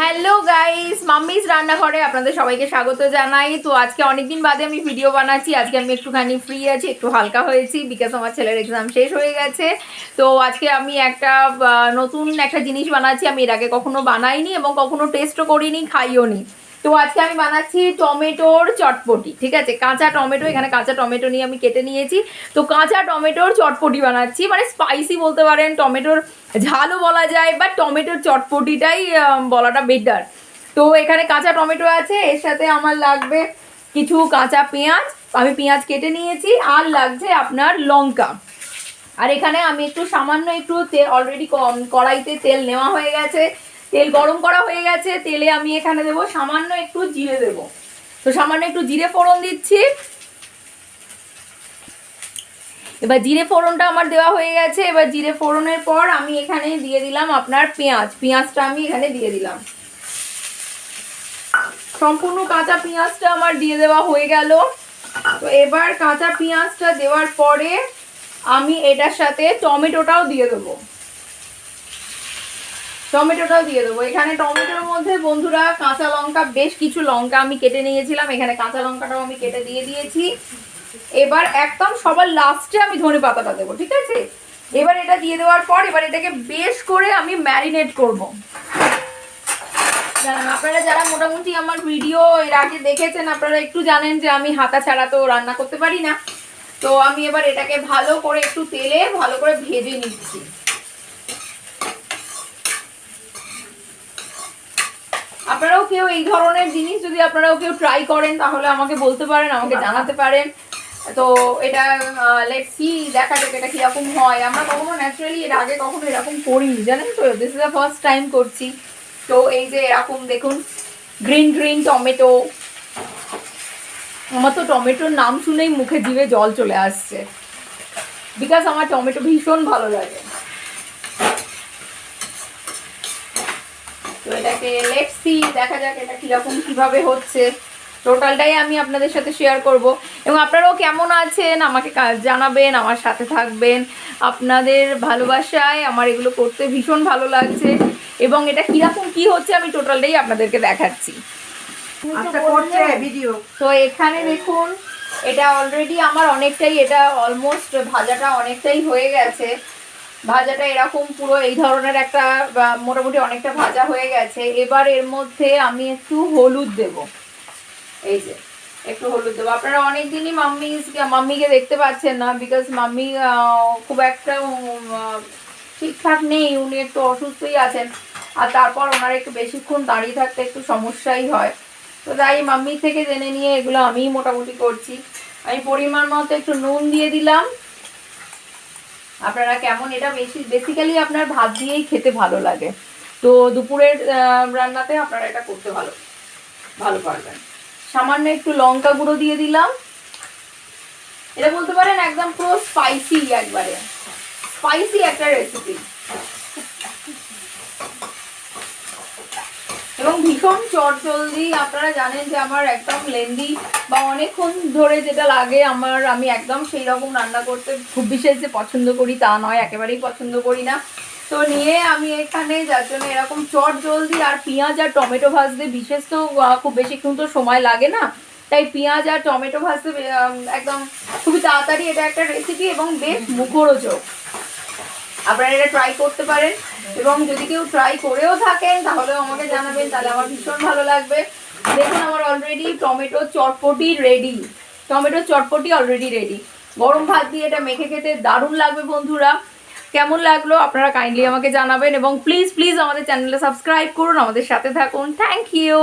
Hello guys mummies রান্নাঘরে আপনাদের সবাইকে স্বাগত জানাই। তো আজকে অনেকদিন বাদে আমি ভিডিও বানাচ্ছি। আজকে আমি একটুখানি ফ্রি আছি, একটু হালকা হয়েছি বিকজ আমার ছেলের এক্সাম শেষ হয়ে গেছে। তো আজকে আমি একটা নতুন একটা জিনিস বানাচ্ছি। আমি এর আগে কখনো বানাইনি এবং কখনো টেস্টও করিনি খাইও নি তো আজকে আমি বানাচ্ছি টমেটোর চটপটি, ঠিক আছে? কাঁচা টমেটো, এখানে কাঁচা টমেটো নিয়ে আমি কেটে নিয়েছি। তো কাঁচা টমেটোর চটপটি বানাচ্ছি মানে স্পাইসি বলতে পারেন, টমেটোর ঝালও বলা যায় বা টমেটোর চটপটিটাই বলাটা বেটার তো এখানে কাঁচা টমেটো আছে, এর সাথে আমার লাগবে কিছু কাঁচা পেঁয়াজ, আমি পেঁয়াজ কেটে নিয়েছি, আর লাগছে আপনার লঙ্কা। আর এখানে আমি একটু সামান্য একটু তেল অলরেডি কড়াইতে তেল নেওয়া হয়ে গেছে। তেল গরম করা হয়ে গেছে, তেলে আমি এখানে দেবো সামান্য একটু জিরে দেবো। তো সামান্য একটু জিরে ফোড়ন দিচ্ছি। এবার জিরে ফোড়নটা আমার দেওয়া হয়ে গেছে, এবার জিরে ফোড়নের পর আমি এখানে দিয়ে দিলাম আপনার পেঁয়াজ। পেঁয়াজটা আমি এখানে দিয়ে দিলাম। সম্পূর্ণ কাঁচা পেঁয়াজটা আমার দিয়ে দেওয়া হয়ে গেল। তো এবার কাঁচা পেঁয়াজটা দেওয়ার পরে আমি এটার সাথে টমেটোটাও দিয়ে দেবো। টমেটোটাও দিয়ে দেবো। এখানে টমেটোর মধ্যে বন্ধুরা কাঁচা লঙ্কা, বেশ কিছু লঙ্কা আমি কেটে নিয়েছিলাম। এখানে কাঁচা লঙ্কাটাও আমি কেটে দিয়ে দিয়েছি। এবার একদম সবার লাস্টে আমি ধনে পাতাটা দেবো, ঠিক আছে? এবার এটা দিয়ে দেওয়ার পর এবার এটাকে বেশ করে আমি ম্যারিনেট করব। আপনারা যারা মোটামুটি আমার ভিডিও এর আগে দেখেছেন, আপনারা একটু জানেন যে আমি হাতা ছাড়া তো রান্না করতে পারি না। তো আমি এবার এটাকে ভালো করে একটু তেলে ভালো করে ভেজে নিচ্ছি। আপনারাও কেউ এই ধরনের জিনিস যদি আপনারাও কেউ ট্রাই করেন তাহলে আমাকে বলতে পারেন আমাকে জানাতে পারেন। তো এটা লেট সি দেখা যাক এটা কীরকম হয়। আমরা কখনো ন্যাচারালি এর আগে কখনো এরকম করিনি জানেন তো? This is the first time করছি। তো এই যে এরকম দেখুন গ্রিন গ্রিন টমেটো আমার তো টমেটোর নাম শুনেই মুখে জিভে জল চলে আসছে। বিকজ আমার টমেটো ভীষণ ভালো লাগে। এটাকে লেটস দেখা যাক এটা কীরকম কীভাবে হচ্ছে। টোটালটাই আমি আপনাদের সাথে শেয়ার করব। এবং আপনারাও কেমন আছেন? আমাকে জানাবেন আমার সাথে থাকবেন। আপনাদের ভালোবাসায় আমার এগুলো করতে ভীষণ ভালো লাগছে। এবং এটা কীরকম কি হচ্ছে আমি টোটালটাই আপনাদেরকে দেখাচ্ছি। আচ্ছা তো এখানে দেখুন এটা অলরেডি আমার অনেকটাই এটা অলমোস্ট ভাজাটা অনেকটাই হয়ে গেছে। ভাজাটা এরকম পুরো এই ধরনের একটা মোটামুটি অনেকটা ভাজা হয়ে গেছে। এবার এর মধ্যে আমি একটু হলুদ দেব। এই যে, একটু হলুদ দেবো। আপনারা অনেক দিনই মাম্মি মাম্মিকে দেখতে পাচ্ছেন না বিকজ মাম্মি খুব একটা ঠিকঠাক নেই। উনি একটু অসুস্থই আছেন। আর তারপর ওনার একটু বেশিক্ষণ দাঁড়িয়ে থাকতে একটু সমস্যাই হয়। তো তাই মাম্মি থেকে জেনে নিয়ে এগুলো আমিই মোটামুটি করছি। আমি পরিমাণ মতো একটু নুন দিয়ে দিলাম। আপনারা কেমন? এটা বেশি বেসিক্যালি আপনার ভাত দিয়েই খেতে ভালো লাগে। তো দুপুরের রান্নাতে আপনারা এটা করতে ভালো ভালো পারবেন। সামান্য একটু লঙ্কা গুঁড়ো দিয়ে দিলাম। এটা বলতে পারেন একদম পুরো স্পাইসি একবারে। স্পাইসি একটা রেসিপি এবং ভীষণ চটজলদি, আপনারা জানেন যে আমার একদম লেন্দি বা অনেকক্ষণ ধরে যেটা লাগে আমার, আমি একদম সেই রকম রান্না করতে খুব বিশেষ যে পছন্দ করি তা নয়, একেবারেই পছন্দ করি না। তো নিয়ে আমি এখানে যার জন্য এরকম চট জলদি আর পেঁয়াজ আর টমেটো ভাজতে বিশেষ তো খুব বেশিক্ষণ তো সময় লাগে না। তাই পেঁয়াজ আর টমেটো ভাজতে একদম খুবই তাড়াতাড়ি এটা একটা রেসিপি এবং বেশ মুখরোচক। আপনারা এটা ট্রাই করতে পারেন। এবং যদি কেউ ট্রাই করেও থাকেন, তাহলেও আমাকে জানাবেন, তাহলে আমার ভীষণ ভালো লাগবে। দেখুন, আমার already tomato chotpoti ready tomato chotpoti already ready গরম ভাত দিয়ে এটা মেখে খেতে দারুণ লাগবে, বন্ধুরা। কেমন লাগল? আপনারা কাইন্ডলি আমাকে জানাবেন এবং প্লিজ প্লিজ আমাদের চ্যানেলে সাবস্ক্রাইব করুন, আমাদের সাথে থাকুন। Thank you